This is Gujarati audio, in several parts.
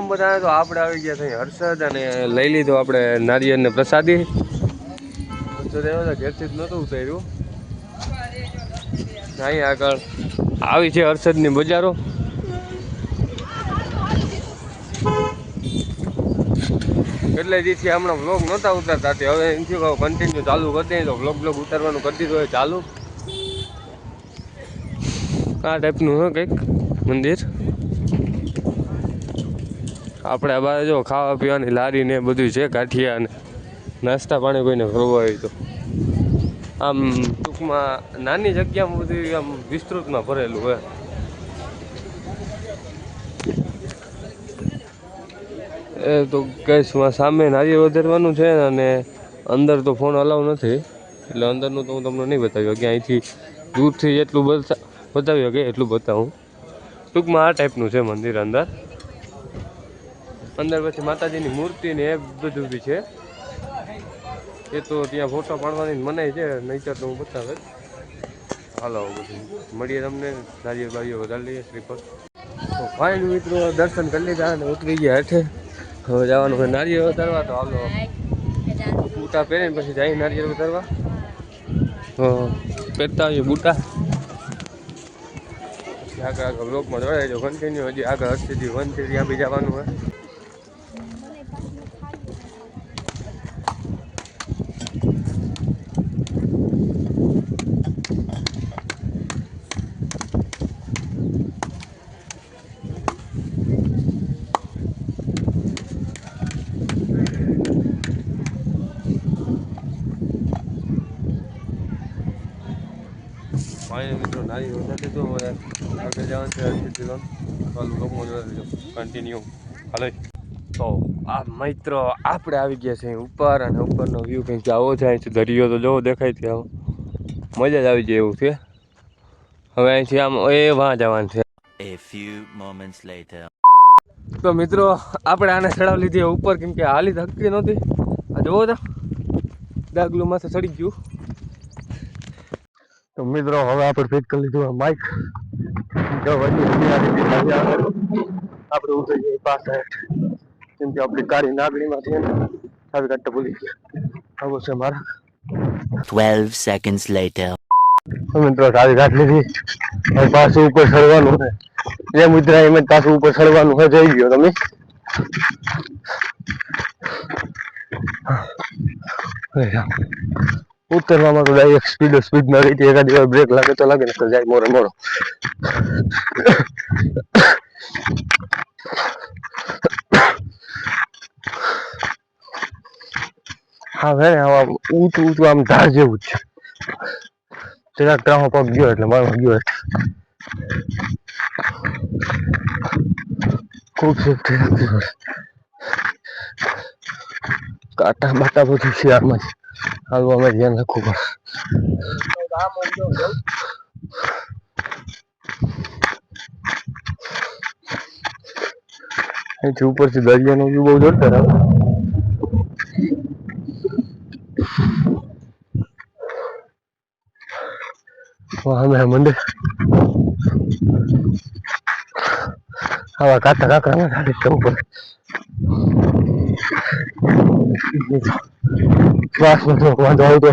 રામ બધા તો આપણે આવી ગયા થઈ હર્ષદ અને લઈ લીધો આપણે નારિયેળ ને પ્રસાદી આવ્યો હતા ઘેરથી જ નહોતું ઉતાર્યું. અહીં આગળ આવી છે હર્ષદની બજારો. એટલે જેથી હમણાં બ્લોગ નહોતા ઉતારતા તે હવે એનથી કન્ટિન્યુ ચાલુ કરી દઈએ. તો બ્લોગ બ્લોગ ઉતારવાનું કરી હોય ચાલુ. આ ટાઈપનું હોય કંઈક મંદિર. આપણે બાજુ જો ખાવા પીવાની લારી ને બધું છે કાઠિયા ને નાસ્તા પાણી કોઈને કરવું હોય તો. આમ ટૂંકમાં નાની જગ્યામાં બધું આમ વિસ્તૃતમાં ભરેલું હોય. એ તો કેસમાં સામે નારિયેળ વધારવાનું છે અને અંદર તો ફોન અલાવ નથી. એટલે અંદરનું તો હું તમને નહીં બતાવ્યો. કે અહીંથી દૂરથી જેટલું બતા બતાવ્યો કે એટલું બતાવું. ટૂંકમાં આ ટાઈપનું છે મંદિર અંદર. અંદર પછી માતાજીની મૂર્તિ ને એ બધું બી છે. એ તો ત્યાં ફોટો પાડવાની મનાય છે, નહીતર તો હું બતાવે. હાલો, બધું મળીએ તમને. નારિયેળ બારીઓ વધારી લઈએ શ્રીફળ તો ફાઇન મિત્રો, દર્શન કરી લીધા અને ઉતરી ગયા હેઠે. હવે જવાનું હોય નારિયેળ વધારવા, તો હાલો. બૂટા પહેરીને પછી જાય નારિયેળ તો પહેરતા આવીએ બૂટા. આગળ આગળ બ્લોકમાં જોડાઈ જો કન્ટિન્યુ હજી આગળ હસ્તીથી વનથી ત્યાં બી જવાનું હોય નારી વધારે તો આગળ જવાનું છે હસ્તીથી લોન ચાલુ બ્લોકમાં કન્ટિન્યુ હાલો તો આ મિત્ર આપણે આવી ગયા છે ઉપર અને ઉપરનો વ્યૂ કંઈક આવો છે અહીંથી દરિયો તો જોવો દેખાય છે મજા જ આવી જાય એવું છે. હવે અહીંથી આમ એ વાં જવાનું છે. A few moments later. તો મિત્રો આપણે આને ચડાવ લીધી ઉપર કેમ કે હાલી થકતી નહોતી. આ જોવો તો. ડાગલું માથે ચડી ગયું. તો મિત્રો હવે આપણે ફિટ કરી લીધું આ માઇક જો વચ્ચે હરિયાળી બી લાગી આવે. આપણે ઉતરી જઈએ પાસે કેમ કે આપણી કાળી નાગણીમાંથી છે ને આવી કાઢતા ભૂલી ગયા આવું છે મારા 12 seconds later. તો મિત્રો સારી કાઢ લીધી હવે પાછું ઉપર ચડવાનું છે જેમ ઉતરાય એમ જ પાછું ઉપર ચડવાનું હોય જઈ ગયો તમે ઉતરવામાં તો જાય સ્પીડ સ્પીડમાં રહી હતી એકાદ વાર બ્રેક લાગે તો લાગે ને તો જાય મોરો મોરો હા હે ને આવા ઊંચું ઊંચું આમ ધાર જેવું જ છે જરાક ત્રાહો પગ ગયો એટલે મારો ગયો એટલે ખૂબ સેફટી રાખવી પડે કાંટા બાટા બધું છે આમાં જ હાલવામાં ધ્યાન રાખવું પડે. અહીંથી ઉપરથી દરિયાનો વ્યૂ બહુ જોરદાર આવે. વાહ મંદિર આવા કાંકડામાં સારી જવું પડે. શ્વાસનો થોડોક વાંધો આવતો.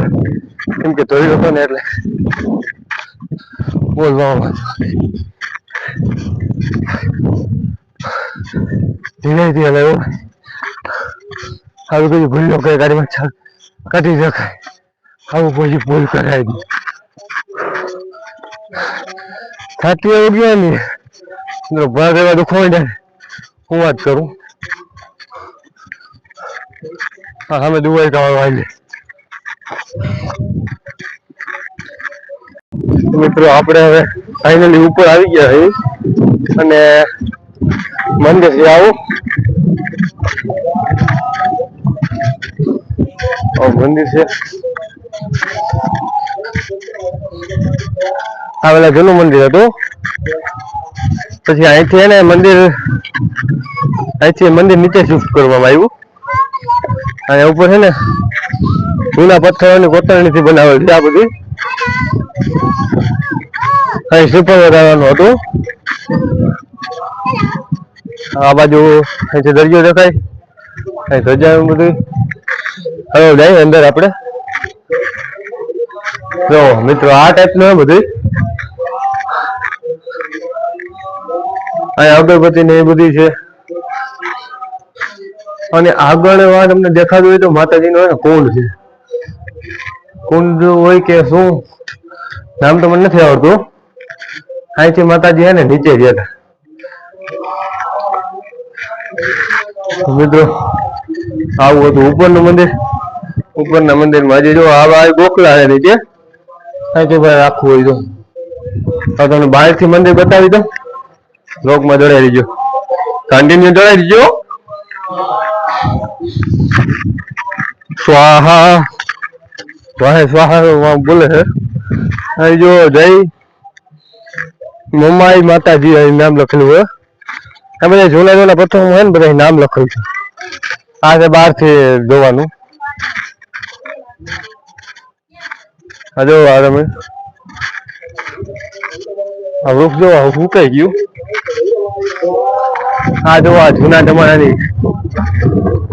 કેમ કે ધોઈ હતો ને ધીરે ધીરે લેવો આવી કોઈ ભૂલો કઈ ગાડીમાં ચાલ કાઢી શકાય આવું પછી ભૂલ કરાય નહીં ઉગ્યા ને ભાગ એવા દુખો ને હું વાત કરું હા સામે દુબઈ કાવા વાગે મિત્રો આપણે હવે ફાઇનલી ઉપર આવી ગયા છે અને મંદિર છે આવું મંદિર છે આ પેલા જૂનું મંદિર હતું પછી અહીંથી એને મંદિર અહીંથી મંદિર નીચે શિફ્ટ કરવામાં આવ્યું અને ઉપર છે ને જૂના પથ્થરોની કોતરણીથી બનાવેલ આ બધી. અહીં સુપર વધારવાનું હતું. આ બાજુ અહીંથી દરિયો દેખાય, અહીં ધજા બધું. હવે જાય અંદર આપણે. જો મિત્રો, આ ટાઈપનું બધું. અહીં અગરબત્તી ને એ બધી છે. અને આગળ તમને દેખાતું હોય તો માતાજીનો હે ને કુંડ છે. કુંડ હોય કે શું? નામ તો મને નથી આવડતું. અહીંથી માતાજી હે ને નીચે હતા. મિત્રો, આવું હતું ઉપરનું મંદિર. ઉપરના મંદિરમાં આજે જો આવા આ ગોખલા છે નીચે. અહીંથી ભાઈ રાખવું હોય તો તો તમને બહારથી મંદિર બતાવી દો લોકમાં જોડાઈ દીજો. કન્ટિન્યુ જોડાઈ દીજો. સ્વાહા. વાહે સ્વાહા બોલે અહીં જો જય મમ્માઈ માતાજી, અહીં નામ લખેલું હોય આ બધા જૂના જૂના પથ્થરો હોય ને બધા નામ લખેલું છે. આ છે બારથી જોવાનું. આ જો આ તમે. આ વૃક્ષ જો સુકાઈ ગયું. આ જો આ જૂના જમાનાની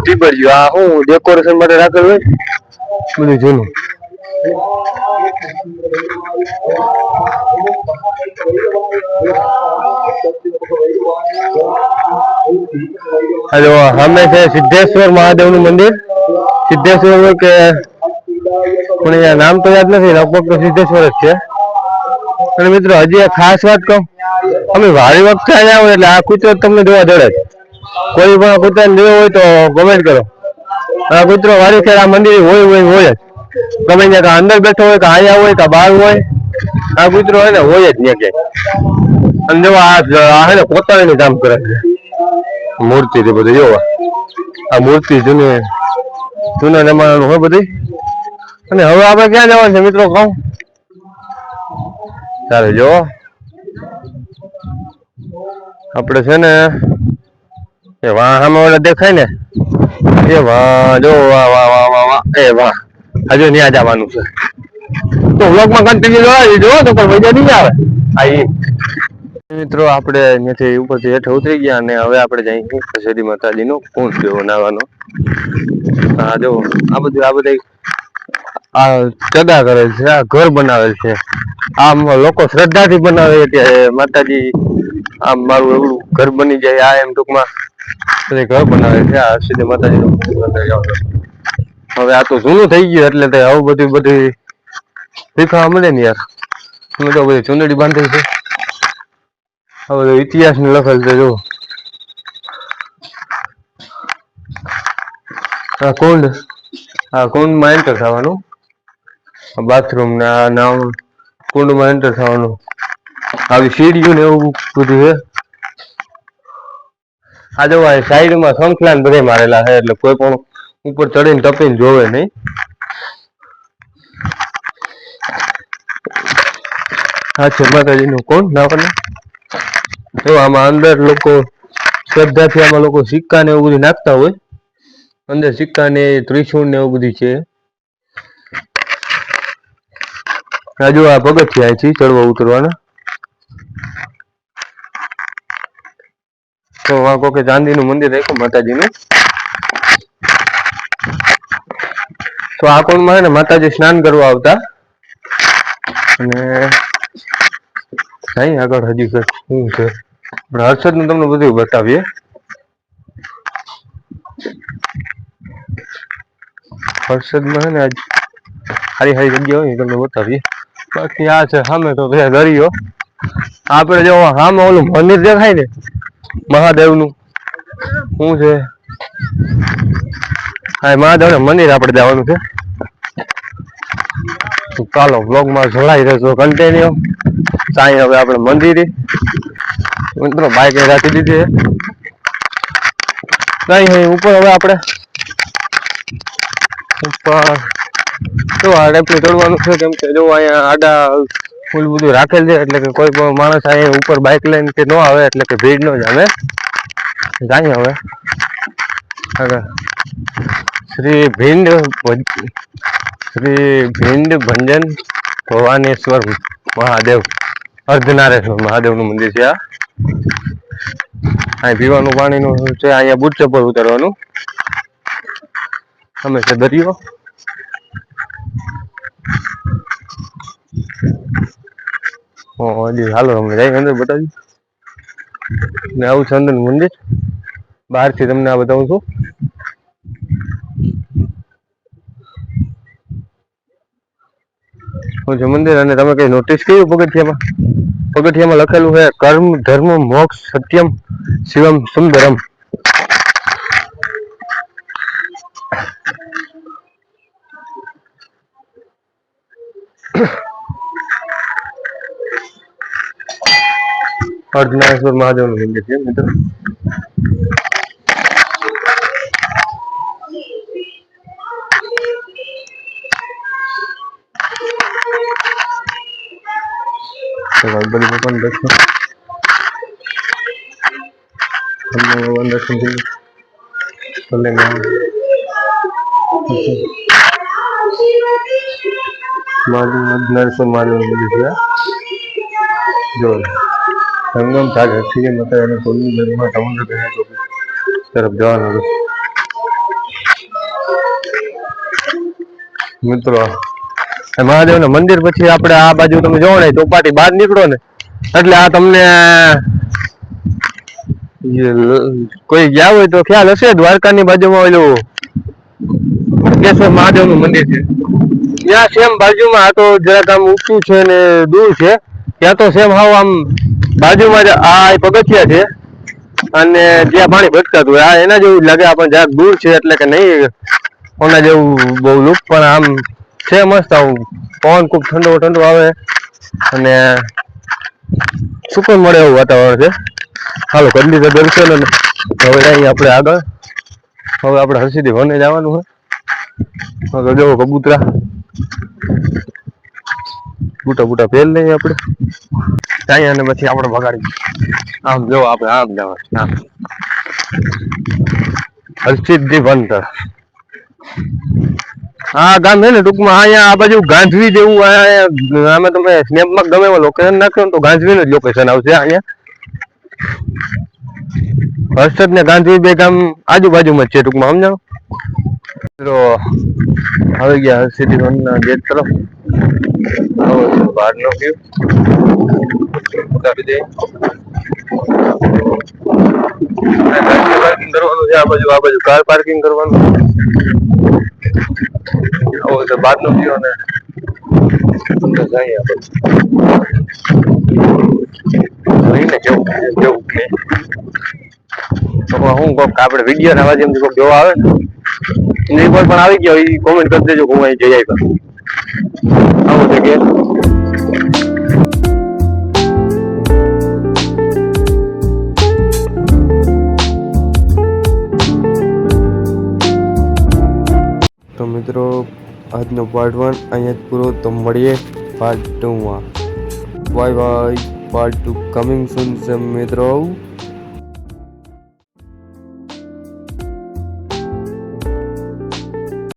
ટીબડિયું આ હું ડેકોરેશન માટે રાખેલું હોય? બધું જૂનું. જો સામે છે સિદ્ધેશ્વર મહાદેવનું મંદિર. સિદ્ધેશ્વર કે પણ નામ તો યાદ નથી, લગભગ તો સિદ્ધેશ્વર જ છે. અને મિત્રો, હજી ખાસ વાત કહું. અમે વારી વખતે અહીંયા આવું એટલે આ કુતરત તમને જોવા જ કોઈ પણ કૂતરાને જોયો હોય તો કોમેન્ટ કરો. આ કૂતરો વારી આ મંદિર હોય હોય હોય જ. ગમે ત્યાં અંદર બેઠો હોય, કે અહીંયા હોય, કે બહાર હોય, આ કૂતરો હોય ને હોય જ ત્યાં ક્યાંય. અને જો આ હે ને પોતાની કામ કરે. મૂર્તિ થી બધી જોવા આ મૂર્તિ જૂની, જૂના જમાનાનું હોય બધી. અને હવે આપણે ક્યાં જવાનું છે મિત્રો કહું? ચાલો, જો. આપણે છે ને એ વાહ સામે ઓલા દેખાય ને? એ વાહ, જો વાહ વાહ વાહ વાહ વાહ, એ વાહ. હજુ ત્યાં જવાનું છે. તો વ્લોગમાં કન્ટિન્યુ જોવા દીધો તો પણ મજા નહીં આવે. આ મિત્રો, આપણે અહીંયાથી ઉપરથી હેઠ ઉતરી ગયા અને હવે આપણે જઈએ માતાજી માતાજીનો કુંડ જેવો બનાવવાનો હા જો, આ બધું, આ બધા આ ચદા કરે છે, આ ઘર બનાવેલ છે. આમ લોકો શ્રદ્ધાથી બનાવે કે માતાજી, આમ મારું એવડું ઘર બની જાય, આ એમ ટૂંકમાં. બધે ઘર બનાવે છે. આ સીધી માતાજીનું હવે આ તો જૂનું થઈ ગયું એટલે તે આવું બધું બધી શીખવા મળે ને યાર. અમે તો બધી ચુંદડી બાંધી છે. આ બધો ઇતિહાસ ને લખેલ છે જો આ કુંડ, આ કુંડમાં એન્ટર થવાનું. બાથરૂમ ને આ નામ કુંડમાં એન્ટર થવાનું. આવી સીડીઓ ને એવું બધું છે. આ જો સાઈડમાં સંખલાન ને બધે મારેલા છે, એટલે કોઈ પણ ઉપર ચડીને ટપીને જોવે નહીં. આ છે માતાજીનું કોણ? નાવાનું જો આમાં અંદર લોકો શ્રદ્ધાથી આમાં લોકો સિક્કા ને એવું બધું નાખતા હોય. અંદર સિક્કા ને ત્રિશુળ ને એવું બધું છે. આ જો આ છે ચડવા ઉતરવાના. તો આ ચાંદી ચાંદીનું મંદિર રાખ્યું, માતાજીનું. તો આ કોણમાં ને માતાજી સ્નાન કરવા આવતા. અને નહીં આગળ હજી શું છે? હર્ષદનું તમને બધું બતાવીએ. હર્ષદમાં ને આજ સારી સારી જગ્યા હોય તમને બતાવીએ. બાકી આ છે સામે તો ભાઈ દરિયો. આપણે જો સામે ઓલું મંદિર દેખાય ને મહાદેવનું. શું છે? હા મહાદેવ મંદિર આપણે જવાનું છે. તો ચાલો બ્લોગમાં જોડાઈ રહેજો કન્ટિન્યુ સાંઈ હવે આપણે મંદિરે. મિત્રો બાઈક રાખી દીધી છે. નહીં ઉપર હવે આપણે. ઉપર. જો, આ ચડવાનું છે, કેમ કે જો અહીંયા આડા ફૂલ બધું રાખેલ છે, એટલે કે કોઈ પણ માણસ અહીંયા ઉપર બાઇક લઈને કે ન આવે, એટલે કે ભીડ ન જામે. જાય હવે. શ્રી ભીંડ શ્રી ભીંડ ભંજન ભવાનેશ્વર મહાદેવ. અર્ધનારેશ્વર મહાદેવનું મંદિર છે આ. અહીં પીવાનું પાણીનું છે, અહીંયા બુટ ચપ્પલ ઉતારવાનું. અમે છે દરિયો. હજી હાલો, અમે જઈ બતાવી ને આવું ચંદન મંદિર. બહારથી તમને આ બતાવું છું. મંદિર, અને તમે કઈ નોટિસ કર્યું પગથિયામાં? પગથિયામાં લખેલું છે, કર્મ, ધર્મ, મોક્ષ, સત્યમ, શિવમ, સુંદરમ. અર્ધનારેશ્વર મહાદેવનું મંદિર છે મિત્રો ગણપતિ બાપાનું દર્શન ભગવાન દર્શન થઈ. મહાદેવ અર્ધનારેશ્વર મહાદેવનું મંદિર છે. જો સંગમ સાગ હસ્તી હતા અને કોલની નદીમાં સમુદ્ર કિનારે ચોકી તરફ જવાનું હતું. મિત્રો મહાદેવ મહાદેવના મંદિર પછી આપણે આ બાજુ તમે જોવો ને, ચોપાટી બહાર નીકળો ને, એટલે આ તમને કોઈ ગયા હોય તો ખ્યાલ હશે? દ્વારકાની બાજુમાં ઓલું મહાદેવ મહાદેવનું મંદિર છે. ત્યાં સેમ બાજુમાં આ તો જરાક આમ ઊંચું છે ને દૂર છે. ત્યાં તો સેમ હાવ આમ બાજુમાં આ પગથિયા છે. અને ત્યાં પાણી ભટકાતું આ એના જેવું લાગે આપણે જરાક દૂર છે એટલે કે નહીં, ઓના જેવું બહુ લુક, પણ આમ છે મસ્ત આવું પવન ખૂબ ઠંડો ઠંડો આવે. અને સુકૂન મળે એવું વાતાવરણ છે. હાલો, કરી લીધા દર્શન અને હવે અહીં આપણે આગળ. હવે આપણે હરસિદ્ધિ વને જવાનું હવે જો કબૂતરા. બૂટા બૂટા પહેલ લઈએ આપણે. ત્યાં પછી આપણે બગાડી આમ જો આપણે આમ જવાનું આમ વંતર હા ગામ છે ને ટૂંકમાં અહીંયા આ બાજુ ગાંધવી જેવું અહીંયા આમાં તમે સ્નેપમાં ગમે એમાં લોકેશન નાખ્યો તો તો ગાંધવીનું જ લોકેશન આવશે અહીંયા. હર્ષદ ને ગાંધવી બે ગામ આજુબાજુમાં જ છે ટૂંકમાં, સમજાણો? મિત્રો આવી ગયા હર્ષિદી વનના ગેટ તરફ. બહારનો વ્યૂ ઉતારી દે પાર્કિંગ કરવાનું છે, આ બાજુ આ બાજુ કાર પાર્કિંગ કરવાનું. આવો છે બહારનો વ્યૂ અને જઈએ જોઈને કેવું કેવું તો હું કોક આપણે વીડિયો ના માધ્યમથી કોક જોવા આવે ને? એ પણ આવી ગયો. એ કોમેન્ટ કરી દેજો, હું અહીં જઈ આવ્યો. આવું છે કે તો મિત્રો, આજનો પાર્ટ વન અહીંયા જ પૂરો. તો મળીએ part ટુમાં bye bye part two coming soon છે, મિત્રો.